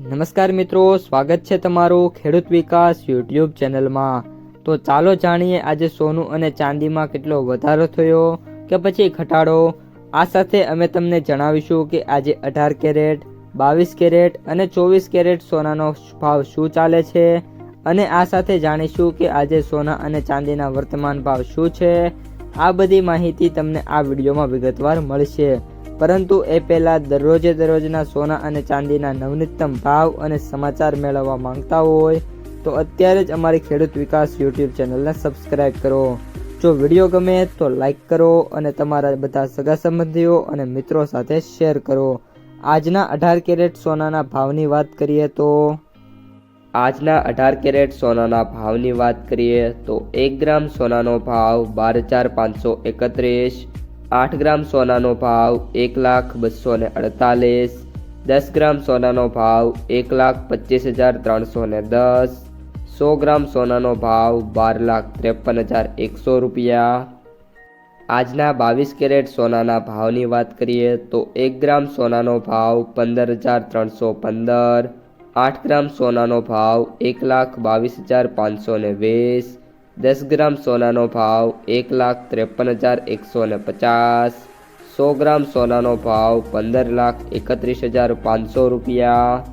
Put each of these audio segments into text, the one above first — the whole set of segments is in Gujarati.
નમસ્કાર મિત્રો, સ્વાગત છે તમારું ખેડૂત વિકાસ યુટ્યુબ ચેનલમાં. તો ચાલો જાણીએ આજે સોનું અને ચાંદીમાં કેટલો વધારો થયો કે પછી ઘટાડો? આ સાથે અમે તમને જણાવીશું કે આજે અઢાર કેરેટ, બાવીસ કેરેટ અને ચોવીસ કેરેટ સોનાનો ભાવ શું ચાલે છે અને આ સાથે જાણીશું કે આજે સોના અને ચાંદીના વર્તમાન ભાવ શું છે. આ બધી માહિતી તમને આ વિડીયોમાં વિગતવાર મળશે. પરંતુ એ પહેલાં દરરોજે દરરોજના સોના અને ચાંદીના નવનીતમ ભાવ અને સમાચાર મેળવવા માંગતા હોય તો અત્યારે જ અમારી ખેડૂત વિકાસ યુટ્યુબ ચેનલને સબસ્ક્રાઇબ કરો. જો વીડિયો ગમે તો લાઈક કરો અને તમારા બધા સગા સંબંધીઓ અને મિત્રો સાથે શેર કરો. આજના અઢાર કેરેટ સોનાના ભાવની વાત કરીએ તો આજના અઢાર કેરેટ સોનાના ભાવની વાત કરીએ તો એક ગ્રામ સોનાનો ભાવ બાર હજાર પાંચસો એકત્રીસ આઠ ગ્રામ સોનાનો ભાવ એક લાખ બસો ને અડતાલીસ. દસ ગ્રામ સોનાનો ભાવ એક લાખ પચીસ હજાર ત્રણસો ને દસ. સો ગ્રામ સોનાનો ભાવ બાર લાખ ત્રેપન હજાર એકસો રૂપિયા. આજના બાવીસ કેરેટ સોનાના ભાવની વાત કરીએ તો એક ગ્રામ સોનાનો ભાવ પંદર હજાર ત્રણસો પંદર. આઠ ગ્રામ સોનાનો ભાવ એક લાખ બાવીસ હજાર પાંચસો ને વીસ. દસ ગ્રામ સોનાનો ભાવ એક લાખ ત્રેપન હજાર એકસો ને પચાસ. સો ગ્રામ સોનાનો ભાવ પંદર લાખ એકત્રીસ હજાર પાંચસો રૂપિયા.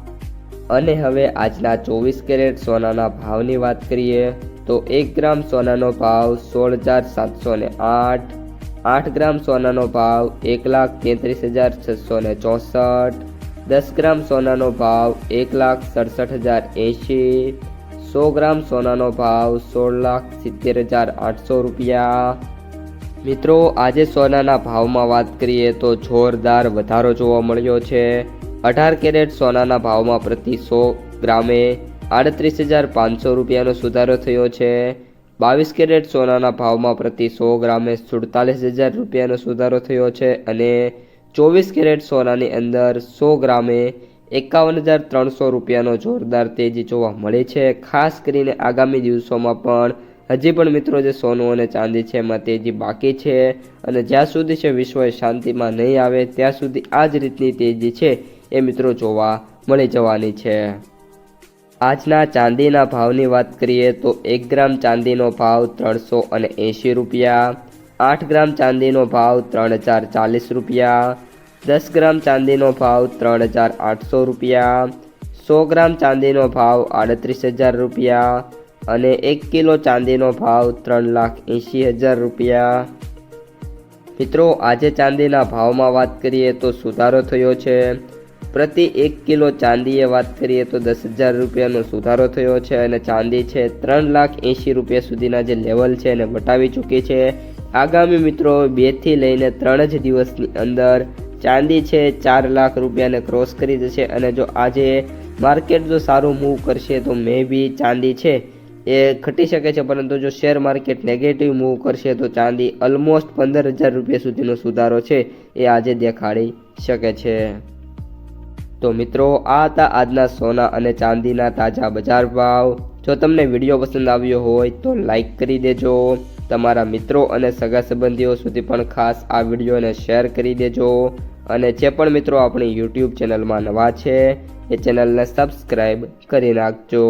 અને હવે આજના ચોવીસ કેરેટ સોનાના ભાવની વાત કરીએ તો એક ગ્રામ સોનાનો ભાવ સોળ હજાર સાતસો ને આઠ. આઠ ગ્રામ સોનાનો ભાવ એક લાખ તેત્રીસ હજાર છસો ને ચોસઠ. દસ ગ્રામ સોનાનો ભાવ એક લાખ સડસઠ હજાર એંશી. સો ગ્રામ સોનાનો ભાવ સોળ લાખ સિત્તેર હજાર આઠસો રૂપિયા. મિત્રો, આજે સોનાના ભાવમાં વાત કરીએ તો જોરદાર વધારો જોવા મળ્યો છે. અઢાર કેરેટ સોનાના ભાવમાં પ્રતિ સો ગ્રામે આડત્રીસ હજાર પાંચસો રૂપિયાનો સુધારો થયો છે. બાવીસ કેરેટ સોનાના ભાવમાં પ્રતિ સો ગ્રામે સુડતાલીસ હજાર રૂપિયાનો સુધારો થયો છે અને ચોવીસ કેરેટ સોનાની અંદર સો ગ્રામે એકાવન હજાર ત્રણસો રૂપિયાનો જોરદાર તેજી જોવા મળે છે. ખાસ કરીને આગામી દિવસોમાં પણ હજી પણ મિત્રો જે સોનું અને ચાંદી છે એમાં તેજી બાકી છે અને જ્યાં સુધી છે વિશ્વ શાંતિમાં નહીં આવે ત્યાં સુધી આ જ રીતની તેજી છે એ મિત્રો જોવા મળી જવાની છે. આજના ચાંદીના ભાવની વાત કરીએ તો એક ગ્રામ ચાંદીનો ભાવ ત્રણસો અને એંશી રૂપિયા, આઠ ગ્રામ ચાંદીનો ભાવ ત્રણ હજાર ચાલીસ રૂપિયા દસ ગ્રામ ચાંદીનો ભાવ ત્રણ હજાર આઠસો રૂપિયા, સો ગ્રામ ચાંદીનો ભાવ આડત્રીસ હજાર રૂપિયા અને એક કિલો ચાંદીનો ભાવ ત્રણ લાખ એંશી હજાર રૂપિયા. મિત્રો, આજે ચાંદીના ભાવમાં વાત કરીએ તો સુધારો થયો છે. પ્રતિ એક કિલો ચાંદીએ વાત કરીએ તો દસ હજાર રૂપિયાનો સુધારો થયો છે અને ચાંદી છે ત્રણ લાખ એંશી રૂપિયા સુધીના જે લેવલ છે એને વટાવી ચૂકી છે. આગામી મિત્રો, બેથી લઈને ત્રણ જ દિવસની અંદર ચાંદી છે, ચાર લાખ રૂપિયાને ક્રોસ કરી જશે અને જો આજે માર્કેટ જો સારું મૂવ કરશે તો મે બી ચાંદી છે એ ઘટી શકે છે, પરંતુ જો શેર માર્કેટ નેગેટિવ મૂવ કરશે તો ચાંદી ઓલમોસ્ટ પંદર હજાર રૂપિયા સુધીનો સુધારો છે એ આજે દેખાડી શકે છે. તો મિત્રો, આ હતા આજના સોના અને ચાંદીના તાજા બજાર ભાવ. જો તમને વીડિયો પસંદ આવ્યો હોય તો લાઈક કરી દેજો. તમારા મિત્રો અને સગા સંબંધીઓ સુધી પણ ખાસ આ વિડીયોને શેર કરી દેજો. અને જે પણ મિત્રો આપણી યુટ્યુબ ચેનલમાં નવા છે, એ ચેનલને સબસ્ક્રાઈબ કરી નાખજો.